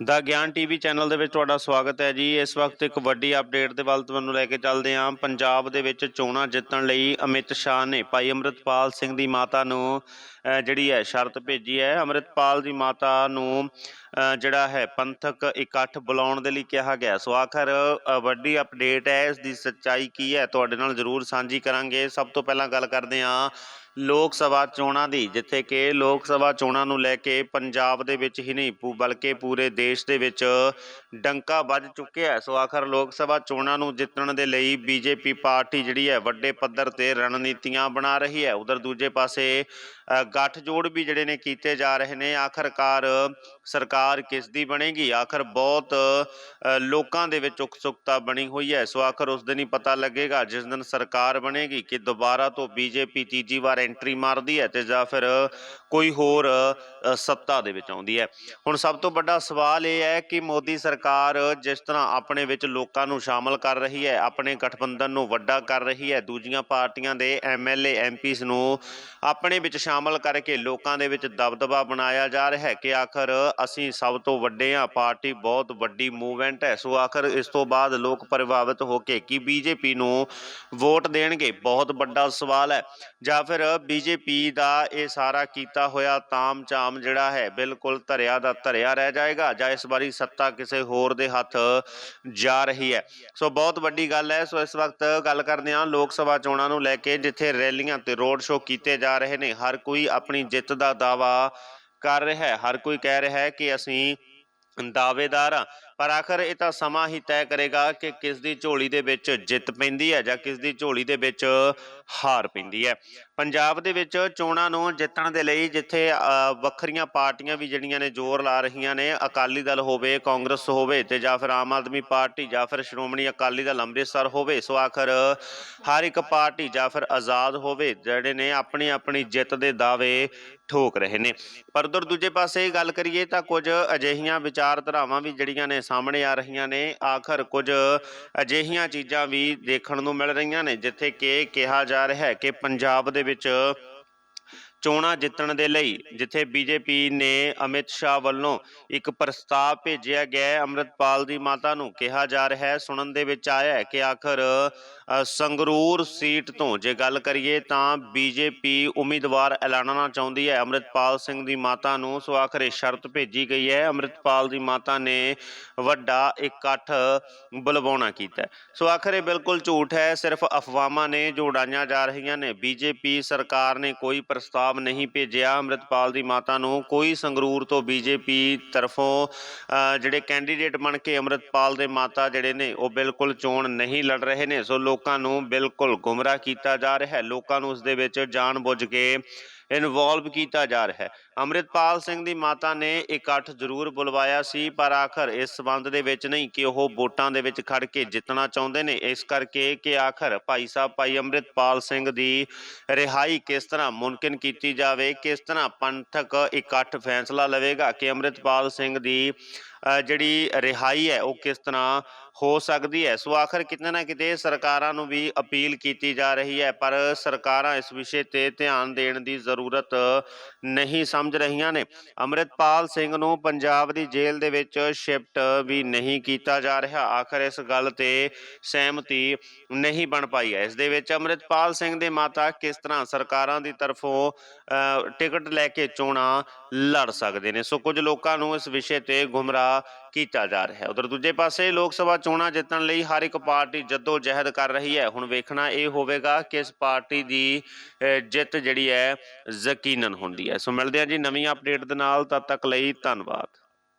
ਦਾ ਗਿਆਨ TV channel ਦੇ ਵਿੱਚ ਤੁਹਾਡਾ ਸਵਾਗਤ ਹੈ ਜੀ। ਇਸ ਵਕਤ ਇੱਕ ਵੱਡੀ ਅਪਡੇਟ ਦੇ ਵੱਲ ਤੁਹਾਨੂੰ ਲੈ ਕੇ ਚੱਲਦੇ ਹਾਂ। ਪੰਜਾਬ ਦੇ ਵਿੱਚ ਚੋਣਾਂ ਜਿੱਤਣ ਲਈ ਅਮਿਤ ਸ਼ਾਹ ਨੇ ਭਾਈ ਅੰਮ੍ਰਿਤਪਾਲ ਸਿੰਘ ਦੀ ਮਾਤਾ ਨੂੰ ਜਿਹੜੀ ਹੈ, ਸ਼ਰਤ ਭੇਜੀ ਹੈ। ਅੰਮ੍ਰਿਤਪਾਲ ਦੀ ਮਾਤਾ ਨੂੰ ਜਿਹੜਾ ਹੈ, ਪੰਥਕ ਇਕੱਠ ਬੁਲਾਉਣ ਦੇ ਲਈ ਕਿਹਾ ਗਿਆ। ਸੋ ਆਖਰ ਵੱਡੀ ਅਪਡੇਟ ਹੈ। ਇਸ ਦੀ ਸੱਚਾਈ ਕੀ ਹੈ, ਤੁਹਾਡੇ ਨਾਲ ਜ਼ਰੂਰ ਸਾਂਝੀ ਕਰਾਂਗੇ। ਸਭ ਤੋਂ ਪਹਿਲਾਂ ਗੱਲ ਕਰਦੇ ਹਾਂ ਲੋਕ ਸਭਾ ਚੋਣਾਂ ਦੀ ਜਿੱਥੇ ਕਿ ਲੋਕ ਸਭਾ ਚੋਣਾਂ ਨੂੰ ਲੈ ਕੇ ਪੰਜਾਬ ਦੇ ਵਿੱਚ ਹੀ ਨਹੀਂ ਪੂ- ਬਲਕਿ ਪੂਰੇ ਦੇਸ਼ ਦੇ ਵਿੱਚ ਡੰਕਾ ਵੱਜ ਚੁੱਕਿਆ ਹੈ। ਸੋ ਆਖਰ ਲੋਕ ਸਭਾ ਚੋਣਾਂ ਨੂੰ ਜਿੱਤਣ ਦੇ ਲਈ ਬੀਜੇਪੀ ਪਾਰਟੀ ਜਿਹੜੀ ਹੈ ਵੱਡੇ ਪੱਧਰ ਤੇ ਰਣਨੀਤੀਆਂ ਬਣਾ ਰਹੀ ਹੈ। ਉਧਰ ਦੂਜੇ ਪਾਸੇ ਅ, ਗੱਠਜੋੜ ਵੀ ਜਿਹੜੇ ਨੇ ਕੀਤੇ ਜਾ ਰਹੇ ਨੇ। ਆਖਰਕਾਰ ਸਰਕਾਰ ਕਿਸ ਦੀ ਬਣੇਗੀ? ਆਖਰ ਬਹੁਤ ਲੋਕਾਂ ਦੇ ਵਿੱਚ ਉਕਸੁਕਤਾ ਬਣੀ ਹੋਈ ਹੈ। ਸੋ ਆਖਰ ਉਸ ਦਿਨ ਹੀ ਪਤਾ ਲੱਗੇਗਾ ਜਿਸ ਦਿਨ ਸਰਕਾਰ ਬਣੇਗੀ ਕਿ ਦੁਬਾਰਾ ਤੋਂ ਬੀਜੇਪੀ ਤੀਜੀ ਵਾਰ ਐਂਟਰੀ ਮਾਰਦੀ ਹੈ ਤੇ ਜਾਂ ਫਿਰ ਕੋਈ ਹੋਰ ਸੱਤਾ ਦੇ ਵਿੱਚ ਆਉਂਦੀ ਹੈ। ਹੁਣ ਸਭ ਤੋਂ ਵੱਡਾ ਸਵਾਲ ਇਹ ਹੈ ਕਿ ਮੋਦੀ ਸਰਕਾਰ ਜਿਸ ਤਰ੍ਹਾਂ ਆਪਣੇ ਵਿੱਚ ਲੋਕਾਂ ਨੂੰ ਸ਼ਾਮਲ ਕਰ ਰਹੀ ਹੈ, ਆਪਣੇ ਗਠਬੰਧਨ ਨੂੰ ਵੱਡਾ ਕਰ ਰਹੀ ਹੈ, ਦੂਜੀਆਂ ਪਾਰਟੀਆਂ ਦੇ ਐਮਐਲਏ ਐਮਪੀਸ ਨੂੰ ਆਪਣੇ ਵਿੱਚ ਸ਼ਾਮਲ ਕਰਕੇ ਲੋਕਾਂ ਦੇ ਵਿੱਚ ਦਬਦਬਾ ਬਣਾਇਆ ਜਾ ਰਿਹਾ ਹੈ ਕਿ ਆਖਰ ਅਸੀਂ ਸਭ ਤੋਂ ਵੱਡੇ ਹਾਂ, ਪਾਰਟੀ ਬਹੁਤ ਵੱਡੀ ਮੂਵਮੈਂਟ ਹੈ। ਸੋ ਆਖਰ ਇਸ ਤੋਂ ਬਾਅਦ ਲੋਕ ਪ੍ਰਭਾਵਿਤ ਹੋ ਕੇ ਕੀ ਬੀਜੇਪੀ ਨੂੰ ਵੋਟ ਦੇਣਗੇ? ਬਹੁਤ ਵੱਡਾ ਸਵਾਲ ਹੈ। ਜਾਂ ਫਿਰ ਬੀਜੇਪੀ ਦਾ ਇਹ ਸਾਰਾ ਕੀਤਾ ਹੋਇਆ ਤਾਮ-ਝਾਮ ਜਿਹੜਾ ਹੈ, ਬਿਲਕੁਲ ਧਰਿਆ ਦਾ ਧਰਿਆ ਰਹਿ ਜਾਏਗਾ ਜਾਂ ਇਸ ਵਾਰੀ ਸੱਤਾ ਕਿਸੇ ਹੋਰ ਦੇ ਹੱਥ ਜਾ ਰਹੀ ਹੈ। ਸੋ ਬਹੁਤ ਵੱਡੀ ਗੱਲ ਹੈ। ਸੋ ਇਸ ਵਕਤ ਗੱਲ ਕਰਦੇ ਹਾਂ ਲੋਕ ਸਭਾ ਚੋਣਾਂ ਨੂੰ ਲੈ ਕੇ, ਜਿੱਥੇ ਰੈਲੀਆਂ ਤੇ ਰੋਡ ਸ਼ੋਅ ਕੀਤੇ ਜਾ ਰਹੇ ਨੇ। ਹਰ ਕੋਈ ਆਪਣੀ ਜਿੱਤ ਦਾ ਦਾਵਾ ਕਰ ਰਿਹਾ ਹੈ। ਹਰ ਕੋਈ ਕਹਿ ਰਿਹਾ ਹੈ ਕਿ ਅਸੀਂ ਦਾਅਵੇਦਾਰ ਪਰ ਆਖਰ ਇਹ ਤਾਂ ਸਮਾਂ ਹੀ ਤੈਅ ਕਰੇਗਾ ਕਿ ਕਿਸ ਦੀ ਝੋਲੀ ਦੇ ਵਿੱਚ ਜਿੱਤ ਪੈਂਦੀ ਹੈ ਜਾਂ ਕਿਸ ਦੀ ਝੋਲੀ ਦੇ ਵਿੱਚ ਹਾਰ ਪੈਂਦੀ ਹੈ। ਪੰਜਾਬ ਦੇ ਵਿੱਚ ਚੋਣਾਂ ਨੂੰ ਜਿੱਤਣ ਦੇ ਲਈ ਜਿੱਥੇ ਵੱਖਰੀਆਂ ਪਾਰਟੀਆਂ ਵੀ ਜਿਹੜੀਆਂ ਨੇ ਜ਼ੋਰ ਲਾ ਰਹੀਆਂ ਨੇ, ਅਕਾਲੀ ਦਲ ਹੋਵੇ, ਕਾਂਗਰਸ ਹੋਵੇ ਤੇ ਜਾਂ ਫਿਰ ਆਮ ਆਦਮੀ ਪਾਰਟੀ ਜਾਂ ਫਿਰ ਸ਼੍ਰੋਮਣੀ ਅਕਾਲੀ ਦਲ ਅੰਮ੍ਰਿਤਸਰ ਹੋਵੇ, ਸੋ ਆਖਰ ਹਰ ਇੱਕ ਪਾਰਟੀ ਜਾਂ ਫਿਰ ਆਜ਼ਾਦ ਹੋਵੇ, ਜਿਹੜੇ ਨੇ ਆਪਣੀ ਆਪਣੀ ਜਿੱਤ ਦੇ ਦਾਅਵੇ ਠੋਕ ਰਹੇ ਨੇ। ਪਰ ਉਧਰ ਦੂਜੇ ਪਾਸੇ ਗੱਲ ਕਰੀਏ ਤਾਂ ਕੁਝ ਅਜਿਹੀਆਂ ਵਿਚਾਰਧਾਰਾਵਾਂ ਵੀ ਜਿਹੜੀਆਂ ਨੇ ਸਾਹਮਣੇ ਆ ਰਹੀਆਂ ਨੇ। ਆਖਰ ਕੁਝ ਅਜਿਹੀਆਂ ਚੀਜ਼ਾਂ ਵੀ ਦੇਖਣ ਨੂੰ ਮਿਲ ਰਹੀਆਂ ਨੇ, ਜਿੱਥੇ ਕਿ ਕਿਹਾ ਜਾ ਰਿਹਾ ਹੈ ਕਿ ਪੰਜਾਬ ਦੇ ਵਿੱਚ ਚੋਣਾਂ ਜਿੱਤਣ ਦੇ ਲਈ, ਜਿੱਥੇ ਬੀਜੇਪੀ ਨੇ ਅਮਿਤ ਸ਼ਾਹ ਵੱਲੋਂ ਇੱਕ ਪ੍ਰਸਤਾਵ ਭੇਜਿਆ ਗਿਆ ਹੈ। ਅੰਮ੍ਰਿਤਪਾਲ ਦੀ ਮਾਤਾ ਨੂੰ ਕਿਹਾ ਜਾ ਰਿਹਾ ਹੈ। ਸੁਣਨ ਦੇ ਵਿੱਚ ਆਇਆ ਹੈ ਕਿ ਆਖਰ ਸੰਗਰੂਰ ਸੀਟ ਤੋਂ ਜੇ ਗੱਲ ਕਰੀਏ ਤਾਂ ਬੀਜੇਪੀ ਉਮੀਦਵਾਰ ਐਲਾਨਣਾ ਚਾਹੁੰਦੀ ਹੈ। ਅੰਮ੍ਰਿਤਪਾਲ ਸਿੰਘ ਦੀ ਮਾਤਾ ਨੂੰ ਸੋ ਆਖਰ ਇਹ ਸ਼ਰਤ ਭੇਜੀ ਗਈ ਹੈ। ਅੰਮ੍ਰਿਤਪਾਲ ਦੀ ਮਾਤਾ ਨੇ ਵੱਡਾ ਇਕੱਠ ਬੁਲਵਾਉਣਾ ਕੀਤਾ ਸੋ ਆਖਰ ਇਹ ਬਿਲਕੁਲ ਝੂਠ ਹੈ। ਸਿਰਫ ਅਫਵਾਹਾਂ ਨੇ ਜੋ ਉਡਾਈਆਂ ਜਾ ਰਹੀਆਂ ਨੇ। ਬੀਜੇਪੀ ਸਰਕਾਰ ਨੇ ਕੋਈ ਪ੍ਰਸਤਾਵ ਨਹੀਂ ਭੇਜਿਆ। ਅੰਮ੍ਰਿਤਪਾਲ ਦੀ ਮਾਤਾ ਨੂੰ ਕੋਈ ਸੰਗਰੂਰ ਤੋਂ ਬੀਜੇਪੀ ਤਰਫੋਂ ਅ, ਜਿਹੜੇ ਕੈਂਡੀਡੇਟ ਬਣ ਕੇ ਅੰਮ੍ਰਿਤਪਾਲ ਦੇ ਮਾਤਾ ਜਿਹੜੇ ਨੇ ਉਹ ਬਿਲਕੁਲ ਚੋਣ ਨਹੀਂ ਲੜ ਰਹੇ ਨੇ। ਸੋ ਲੋਕਾਂ ਨੂੰ ਬਿਲਕੁਲ ਗੁੰਮਰਾਹ ਕੀਤਾ ਜਾ ਰਿਹਾ ਹੈ। ਲੋਕਾਂ ਨੂੰ ਉਸ ਦੇ ਵਿੱਚ ਜਾਣਬੁੱਝ ਕੇ ਇਨਵੋਲਵ ਕੀਤਾ ਜਾ ਰਿਹਾ ਹੈ। ਅੰਮ੍ਰਿਤਪਾਲ ਸਿੰਘ ਦੀ ਮਾਤਾ ਨੇ ਇਕੱਠ ਜ਼ਰੂਰ ਬੁਲਵਾਇਆ ਸੀ, ਪਰ ਆਖਰ ਇਸ ਸਬੰਧ ਦੇ ਵਿੱਚ ਨਹੀਂ ਕਿ ਉਹ ਵੋਟਾਂ ਦੇ ਵਿੱਚ ਖੜ ਕੇ ਜਿੱਤਣਾ ਚਾਹੁੰਦੇ ਨੇ। ਇਸ ਕਰਕੇ ਕਿ ਆਖਰ ਭਾਈ ਸਾਹਿਬ, ਭਾਈ ਅੰਮ੍ਰਿਤਪਾਲ ਸਿੰਘ ਦੀ ਰਿਹਾਈ ਕਿਸ ਤਰ੍ਹਾਂ ਮੁਮਕਿਨ ਕੀਤੀ ਜਾਵੇ, ਕਿਸ ਤਰ੍ਹਾਂ ਪੰਥਕ ਇਕੱਠ ਫੈਸਲਾ ਲਵੇਗਾ ਕਿ ਅੰਮ੍ਰਿਤਪਾਲ ਸਿੰਘ ਦੀ ਜਿਹੜੀ ਰਿਹਾਈ ਹੈ ਉਹ ਕਿਸ ਤਰ੍ਹਾਂ ਹੋ ਸਕਦੀ ਹੈ। ਸੋ ਆਖਰ ਕਿਤੇ ਨਾ ਕਿਤੇ ਸਰਕਾਰਾਂ ਨੂੰ ਵੀ ਅਪੀਲ ਕੀਤੀ ਜਾ ਰਹੀ ਹੈ, ਪਰ ਸਰਕਾਰਾਂ ਇਸ ਵਿਸ਼ੇ ਤੇ ਧਿਆਨ ਦੇਣ ਦੀ ਜ਼ਰੂਰਤ ਜ਼ਰੂਰਤ ਨਹੀਂ ਸਮਝ ਰਹੀਆਂ ਨੇ। ਅੰਮ੍ਰਿਤਪਾਲ ਸਿੰਘ ਨੂੰ ਪੰਜਾਬ ਦੀ ਜੇਲ੍ਹ ਦੇ ਵਿੱਚ ਸ਼ਿਫਟ ਵੀ ਨਹੀਂ ਕੀਤਾ ਜਾ ਰਿਹਾ। ਆਖਰ ਇਸ ਗੱਲ ਤੇ ਸਹਿਮਤੀ ਨਹੀਂ ਬਣ ਪਾਈ ਹੈ। ਇਸ ਦੇ ਵਿੱਚ ਅੰਮ੍ਰਿਤਪਾਲ ਸਿੰਘ ਦੇ ਮਾਤਾ ਕਿਸ ਤਰ੍ਹਾਂ ਸਰਕਾਰਾਂ ਦੀ ਤਰਫੋਂ ਅ, ਟਿਕਟ ਲੈ ਕੇ ਚੋਣਾਂ ਲੜ ਸਕਦੇ ਨੇ? ਸੋ ਕੁਝ ਲੋਕਾਂ ਨੂੰ ਇਸ ਵਿਸ਼ੇ ਤੇ ਗੁੰਮਰਾਹ ਕੀਤਾ ਜਾ ਰਿਹਾ ਹੈ। ਉਧਰ ਦੂਜੇ ਪਾਸੇ ਲੋਕ ਸਭਾ ਚੋਣਾਂ ਜਿੱਤਣ ਲਈ ਹਰ ਇੱਕ ਪਾਰਟੀ ਜੱਦੋ ਜਹਿਦ ਕਰ ਰਹੀ ਹੈ। ਹੁਣ ਵੇਖਣਾ ਇਹ ਹੋਵੇਗਾ ਕਿ ਇਸ ਪਾਰਟੀ ਦੀ ਜਿੱਤ ਜਿਹੜੀ ਹੈ ਯਕੀਨਨ ਹੁੰਦੀ ਹੈ। ਸੋ ਮਿਲਦੇ ਹਾਂ ਜੀ ਨਵੀਂ ਅਪਡੇਟ ਦੇ ਨਾਲ। ਤਦ ਤੱਕ ਲਈ ਧੰਨਵਾਦ।